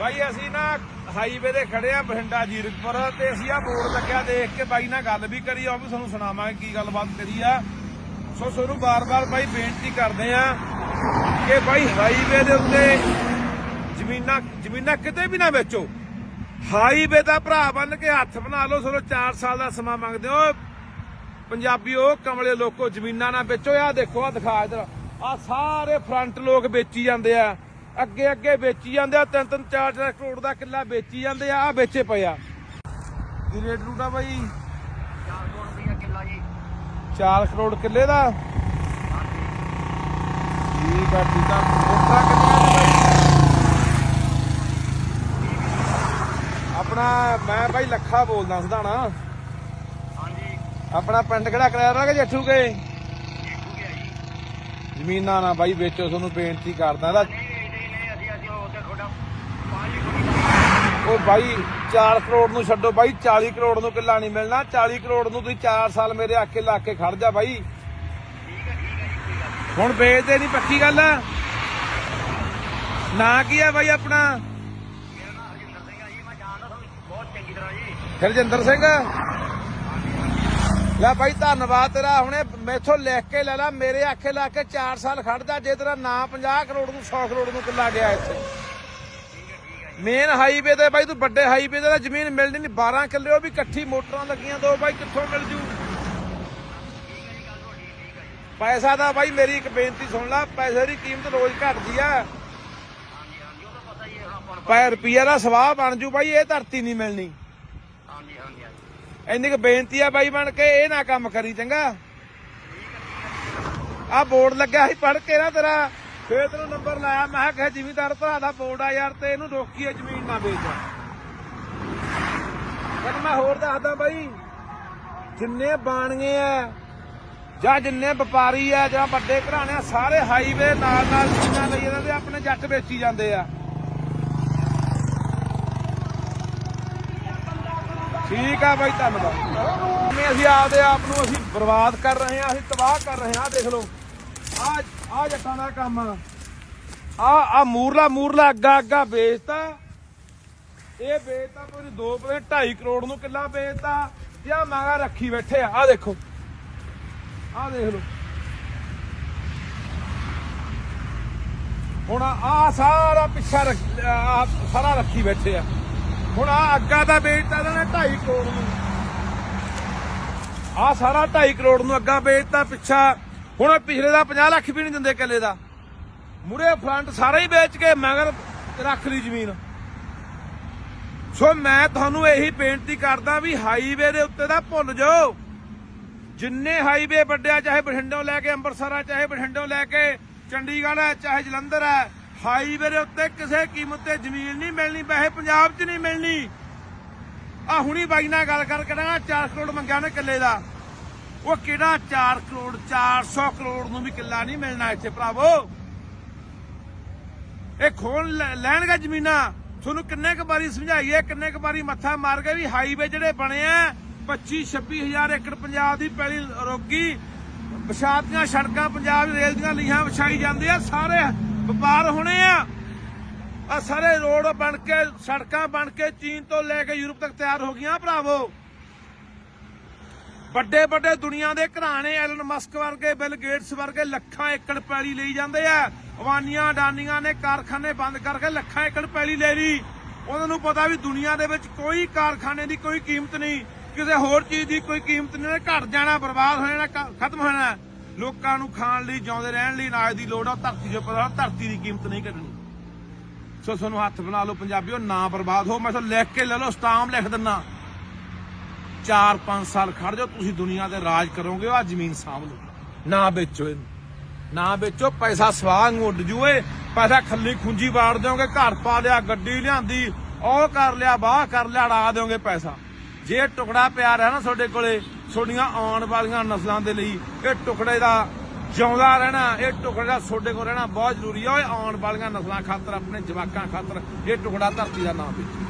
ਬਾਈ, ਅਸੀਂ ਨਾ ਹਾਈਵੇ ਦੇ ਖੜੇ ਆ ਬਠਿੰਡਾ ਜੀਰਕਪੁਰ ਤੇ ਅਸੀਂ ਆ ਬੋਰਡ ਲੱਗਿਆ ਦੇਖ ਕੇ ਬਾਈ ਨਾਲ ਗੱਲ ਵੀ ਕਰੀ ਆ ਉਹ ਵੀ ਤੁਹਾਨੂੰ ਸੁਣਾਵਾਂਗੇ ਕੀ ਗੱਲਬਾਤ ਕਰੀ ਆ। ਸੋ ਤੁਹਾਨੂੰ ਬਾਰ-ਬਾਰ ਬਾਈ ਬੇਨਤੀ ਕਰਦੇ ਆ ਕਿ ਬਾਈ ਹਾਈਵੇ ਦੇ ਉੱਤੇ ਜ਼ਮੀਨਾਂ ਜ਼ਮੀਨਾਂ ਕਿਤੇ ਵੀ ਨਾ ਵੇਚੋ। ਹਾਈਵੇ ਦਾ ਭਰਾ ਬਣ ਕੇ ਹੱਥ ਬਣਾ ਲਓ ਤੁਹਾਨੂੰ 4 ਸਾਲ ਦਾ ਸਮਾਂ ਮੰਗਦੇ ਹੋ। ਪੰਜਾਬੀਓ ਕਮਲੇ ਲੋਕੋ ਜ਼ਮੀਨਾਂ ਨਾ ਵੇਚੋ। ਆ ਦੇਖੋ ਆ ਦਿਖਾ ਇਧਰ। ਆ ਸਾਰੇ ਫਰੰਟ ਲੋਕ ਵੇਚੀ ਜਾਂਦੇ ਆ। ਅੱਗੇ ਅੱਗੇ ਵੇਚੀ ਜਾਂਦੇ ਆ ਤਿੰਨ ਤਿੰਨ ਚਾਰ ਚਾਰ ਕਰੋੜ ਦਾ ਕਿੱਲਾ ਵੇਚੀ ਜਾਂਦੇ ਆ ਆ ਵੇਚੇ ਪਏ ਆ। ਕੀ ਰੇਟ ਰੂਟ ਆ ਬਾਈ? 400 ਰੁਪਏ ਕਿੱਲਾ ਜੀ। 4 ਕਰੋੜ ਕਿੱਲੇ ਦਾ? ਠੀਕ ਆ ਠੀਕ ਆ। ਮੋਟਰਾਂ ਕਿੰਨੀਆਂ ਨੇ ਬਾਈ? ਆਪਣਾ ਮੈਂ ਬਾਈ ਲੱਖਾ ਬੋਲਦਾ ਸਦਾਣਾ ਹਾਂਜੀ। ਆਪਣਾ ਪਿੰਡ ਕਿਹੜਾ ਕਰਿਆ ਕਿ ਜੱਠੂ ਕੇ? ਜ਼ਮੀਨਾਂ ਨਾ ਬਾਈ ਵੇਚੋ ਤੁਹਾਨੂੰ ਬੇਨਤੀ ਕਰਦਾ। ਇਹਦਾ ਨਹੀਂ ਵੇਚਦੇ ਨਹੀਂ ਅਸੀਂ ਅਸੀਂ ਉੱਥੇ ਤੁਹਾਡਾ ਪਾਲੀ ਕੋਈ ਉਹ ਬਾਈ 4 ਕਰੋੜ ਨੂੰ ਛੱਡੋ ਬਾਈ 40 ਕਰੋੜ ਨੂੰ ਕਿੱਲਾ ਨਹੀਂ ਮਿਲਣਾ 40 ਕਰੋੜ ਨੂੰ ਤੁਸੀਂ 4 ਸਾਲ ਮੇਰੇ ਆਖੇ ਲਾ ਕੇ ਖੜ ਜਾ ਬਾਈ। ਹੁਣ ਵੇਚਦੇ ਨਹੀਂ, ਪੱਕੀ ਗੱਲ ਆ। ਨਾਂ ਕੀ ਆ ਬਾਈ ਆਪਣਾ? ਹਰਜਿੰਦਰ ਸਿੰਘ। ਲੈ ਬਾਈ, ਧੰਨਵਾਦ ਤੇਰਾ, ਹੁਣੇ ਮੈਥੋਂ ਲਿਖ ਕੇ ਲੈ ਲੈ, ਮੇਰੇ ਆਖੇ ਲਾ ਕੇ 4 ਸਾਲ ਖੜ ਜਾ, ਜੇ ਤੇਰਾ ਨਾਂ 50 ਕਰੋੜ ਨੂੰ 100 ਕਰੋੜ ਨੂੰ ਕਿੱਲਾ ਗਿਆ ਇੱਥੇ। ਮੇਨ ਹਾਈਵੇ ਤੇ ਬਾਈ, ਤੂੰ ਵੱਡੇ ਹਾਈਵੇ ਤੇ ਤਾਂ ਜ਼ਮੀਨ ਮਿਲਣੀ ਨਹੀਂ 12 ਕਿੱਲੇ, ਉਹ ਵੀ ਇਕੱਠੀ ਮੋਟਰਾਂ ਲੱਗੀਆਂ ਦੋ, ਬਾਈ ਕਿੱਥੋਂ ਮਿਲ ਜੂ? ਪੈਸਾ ਦਾ ਬਾਈ ਮੇਰੀ ਇੱਕ ਬੇਨਤੀ ਸੁਣ ਲੈ, ਪੈਸੇ ਦੀ ਕੀਮਤ ਰੋਜ਼ ਘਟਦੀ ਆ। ਪੈ ਰੁਪਈਆ ਦਾ ਸਵਾਹ ਬਣ ਜੂ ਬਾਈ, ਇਹ ਧਰਤੀ ਨਹੀਂ ਮਿਲਣੀ। ਹਾਂਜੀ ਹਾਂਜੀ ਇੰਨੀ ਕੁ ਬੇਨਤੀ ਆ ਬਾਈ ਬਣ ਕੇ, ਇਹ ਨਾ ਕੰਮ ਕਰੀ, ਚੰਗਾ। ਆ ਬੋਰਡ ਲੱਗਿਆ ਸੀ ਪੜ ਕੇ ਨਾ ਤੇਰਾ। ਫੇਰ ਤੈਨੂੰ ਨੰਬਰ ਲਾਇਆ ਮੈਂ ਕਿਹਾ ਜ਼ਿਮੀਦਾਰ ਭਰਾ ਦਾ ਬੋਰਡ ਆ ਯਾਰ ਤੇ ਇਹਨੂੰ ਰੋਕੀਏ ਜ਼ਮੀਨ ਨਾ ਵੇਚ। ਪਰ ਮੈਂ ਹੋਰ ਦੱਸਦਾ ਬਾਈ ਜਿੰਨੇ ਬਾਣੀਏ ਆ ਜਾਂ ਜਿੰਨੇ ਵਪਾਰੀ ਆ ਜਾਂ ਵੱਡੇ ਘਰਾਣੇ ਆ ਸਾਰੇ ਹਾਈਵੇ ਨਾਲ ਨਾਲ ਜ਼ਮੀਨਾਂ ਲਈ ਜਾਂਦੇ ਆ, ਆਪਣੇ ਜੱਟ ਵੇਚੀ ਜਾਂਦੇ ਆ। ਠੀਕ ਆ ਬਾਈ ਧੰਨਵਾਦ। ਮੈਂ ਅਸੀਂ ਆਪਦੇ ਆਪ ਨੂੰ ਅਸੀਂ ਬਰਬਾਦ ਕਰ ਰਹੇ ਹਾਂ ਅਸੀਂ ਤਬਾਹ ਕਰ ਰਹੇ ਹਾਂ ਦੇਖ ਲਓ। ਆ ਆ ਜੱਟਾਂ ਦਾ ਕੰਮ। ਆ ਆ ਮੂਰਲਾ ਮੂਰਲਾ ਅੱਗਾ ਅੱਗਾ ਵੇਚਤਾ। ਇਹ ਵੇਚਤਾ ਕੋਈ 2 ਪਰੇ 2.5 ਕਰੋੜ ਨੂੰ ਕਿੱਲਾ ਵੇਚਤਾ। ਤੇ ਆ ਮਗਾ ਰੱਖੀ ਬੈਠੇ ਆ। ਆ ਦੇਖੋ। ਆ ਦੇਖ ਲਓ। ਹੁਣ ਆ ਸਾਰਾ ਪਿੱਛਾ ਸਾਰਾ ਰੱਖੀ ਬੈਠੇ ਆ। ਹੁਣ ਆ ਅੱਗਾ ਦਾ ਵੇਚਤਾ ਇਹਨਾਂ ਨੇ 2.5 ਕਰੋੜ ਨੂੰ। ਆ ਸਾਰਾ 2.5 ਕਰੋੜ ਨੂੰ ਅੱਗਾ ਵੇਚਤਾ ਪਿੱਛਾ। ਹੁਣ ਪਿਛਲੇ ਦਾ 50 ਲੱਖ ਵੀ ਨਹੀਂ ਦਿੰਦੇ ਕਿੱਲੇ ਦਾ। ਮੂਰੇ ਫਰੰਟ ਸਾਰਾ ਹੀ ਵੇਚ ਕੇ ਮਗਰ ਰੱਖ ਲਈ ਜ਼ਮੀਨ। ਸੋ ਮੈਂ ਤੁਹਾਨੂੰ ਇਹੀ ਬੇਨਤੀ ਕਰਦਾ ਵੀ ਹਾਈਵੇ ਦੇ ਉੱਤੇ ਦਾ ਭੁੱਲ ਜਾਓ। ਜਿੰਨੇ ਹਾਈਵੇ ਵੱਡਿਆ, ਚਾਹੇ ਬਠਿੰਡੋਂ ਲੈ ਕੇ ਅੰਮ੍ਰਿਤਸਰ ਆ, ਚਾਹੇ ਬਠਿੰਡੋਂ ਲੈ ਕੇ ਚੰਡੀਗੜ੍ਹ ਹੈ ਚਾਹੇ ਜਲੰਧਰ ਹੈ ਹਾਈਵੇ ਦੇ ਉੱਤੇ ਕਿਸੇ ਕੀਮਤ ਤੇ ਜ਼ਮੀਨ ਨਹੀਂ ਮਿਲਣੀ ਵੈਸੇ ਪੰਜਾਬ 'ਚ ਨਹੀਂ ਮਿਲਣੀ। ਆ ਹੁਣੀ ਬਾਈ ਨਾਲ ਗੱਲ ਕਰ ਕਰਾਂਗਾ 4 ਕਰੋੜ ਮੰਗਿਆ ਨੇ ਕਿੱਲੇ ਦਾ। ਉਹ ਕਿਹੜਾ 4 ਕਰੋੜ 400 ਕਰੋੜ ਨੂੰ ਵੀ ਕਿੱਲਾ ਨਹੀਂ ਮਿਲਣਾ ਇੱਥੇ ਭਰਾਵੋ? ਇਹ ਖੋਲ ਲੈ- ਲੈਣਗੇ ਜ਼ਮੀਨਾਂ। ਤੁਹਾਨੂੰ ਕਿੰਨੇ ਕੁ ਵਾਰੀ ਸਮਝਾਈਏ, ਕਿੰਨੇ ਕੁ ਵਾਰੀ ਮੱਥਾ ਮਾਰ ਕੇ ਵੀ ਹਾਈਵੇ ਜਿਹੜੇ ਬਣੇ ਆ 25 26000 ਏਕੜ ਪੰਜਾਬ ਦੀ ਪੈਲੀ ਰੋਗੀ ਵਿਛਾਤ ਦੀਆਂ ਸੜਕਾਂ, ਪੰਜਾਬ ਰੇਲ ਦੀਆਂ ਲੀਹਾਂ ਵਿਛਾਈ ਜਾਂਦੇ ਆ, ਸਾਰੇ ਵਪਾਰ ਹੋਣੇ ਆ। ਆ ਸਾਰੇ ਰੋਡ ਬਣ ਕੇ, ਸੜਕਾਂ ਬਣ ਕੇ ਚੀਨ ਤੋਂ ਲੈ ਕੇ ਯੂਰਪ ਤੱਕ ਤਿਆਰ ਹੋ ਗਈਆਂ ਭਰਾਵੋ। ਵੱਡੇ ਵੱਡੇ ਦੁਨੀਆ ਦੇ ਘਰਾਣੇ ਐਲਨ ਮਸਕ ਵਰਗੇ ਬਿਲ ਗੇਟਸ ਵਰਗੇ ਲੱਖਾਂ ਏਕੜ ਪੈਲੀ ਲਈ ਜਾਂਦੇ ਆ। ਅਵਾਨੀਆਂ ਡਾਨੀਆਂ ਨੇ ਕਾਰਖਾਨੇ ਬੰਦ ਕਰਕੇ ਲੱਖਾਂ ਏਕੜ ਪੈਲੀ ਲੈ ਲਈ। ਉਹਨਾਂ ਨੂੰ ਪਤਾ ਵੀ ਦੁਨੀਆ ਦੇ ਵਿੱਚ ਕੋਈ ਕਾਰਖਾਨੇ ਦੀ ਕੋਈ ਕੀਮਤ ਨਹੀਂ, ਕਿਸੇ ਹੋਰ ਚੀਜ਼ ਦੀ ਕੋਈ ਕੀਮਤ ਨਹੀਂ ਘਟ ਜਾਣਾ, ਬਰਬਾਦ ਹੋ ਜਾਣਾ ਖਤਮ ਹੋ ਜਾਣਾ। ਲੋਕਾਂ ਨੂੰ ਖਾਣ ਲਈ, ਜਿਉਂਦੇ ਰਹਿਣ ਲਈ ਅਨਾਜ ਦੀ ਲੋੜ ਆ ਧਰਤੀ ਦੇ ਪਤਾ ਧਰਤੀ ਦੀ ਕੀਮਤ ਨਹੀਂ ਕੱਢਣੀ। ਸੋ ਤੁਹਾਨੂੰ ਹੱਥ ਬਣਾ ਲਓ ਪੰਜਾਬੀਓ, ਨਾ ਬਰਬਾਦ ਹੋ। ਮੈਂ ਤੁਹਾਨੂੰ ਲਿਖ ਕੇ ਲੈ ਲਓ, ਸਟਾਮ ਲਿਖ ਦਿੰਨਾ 4-5 ਸਾਲ ਖੜ ਜਾਓ, ਤੁਸੀਂ ਦੁਨੀਆ ਦੇ ਰਾਜ ਕਰੋਗੇ ਆ ਜ਼ਮੀਨ ਸਾਂਭ ਲਓ। ਨਾ ਵੇਚੋ ਇਹਨੂੰ। ਨਾ ਵੇਚੋ, ਪੈਸਾ ਸਵਾਹ ਨੂੰ ਉੱਡ ਜੂਏ। ਪੈਸਾ ਖੱਲੀ ਖੁੰਜੀ ਵਾੜ ਦਿਓਗੇ, ਘਰ ਪਾ ਲਿਆ, ਗੱਡੀ ਲਿਆਂਦੀ, ਉਹ ਕਰ ਲਿਆ ਬਾਹ ਕਰ ਲਿਆ, ਅੜਾ ਦਿਓਗੇ ਪੈਸਾ। ਜੇ ਟੁਕੜਾ ਪਿਆ ਰਿਹਾ ਨਾ ਤੁਹਾਡੇ ਕੋਲੇ, ਤੁਹਾਡੀਆਂ ਆਉਣ ਵਾਲੀਆਂ ਨਸਲਾਂ ਦੇ ਲਈ, ਇਹ ਟੁਕੜੇ ਦਾ ਜਿਉਂਦਾ ਰਹਿਣਾ, ਇਹ ਟੁਕੜਾ ਤੁਹਾਡੇ ਕੋਲ ਰਹਿਣਾ ਬਹੁਤ ਜ਼ਰੂਰੀ ਹੈ ਓਏ, ਆਉਣ ਵਾਲੀਆਂ ਨਸਲਾਂ ਖਾਤਰ, ਆਪਣੇ ਜਵਾਕਾਂ ਖਾਤਰ, ਇਹ ਟੁਕੜਾ ਧਰਤੀ ਦਾ ਨਾਮ ਵਿੱਚ।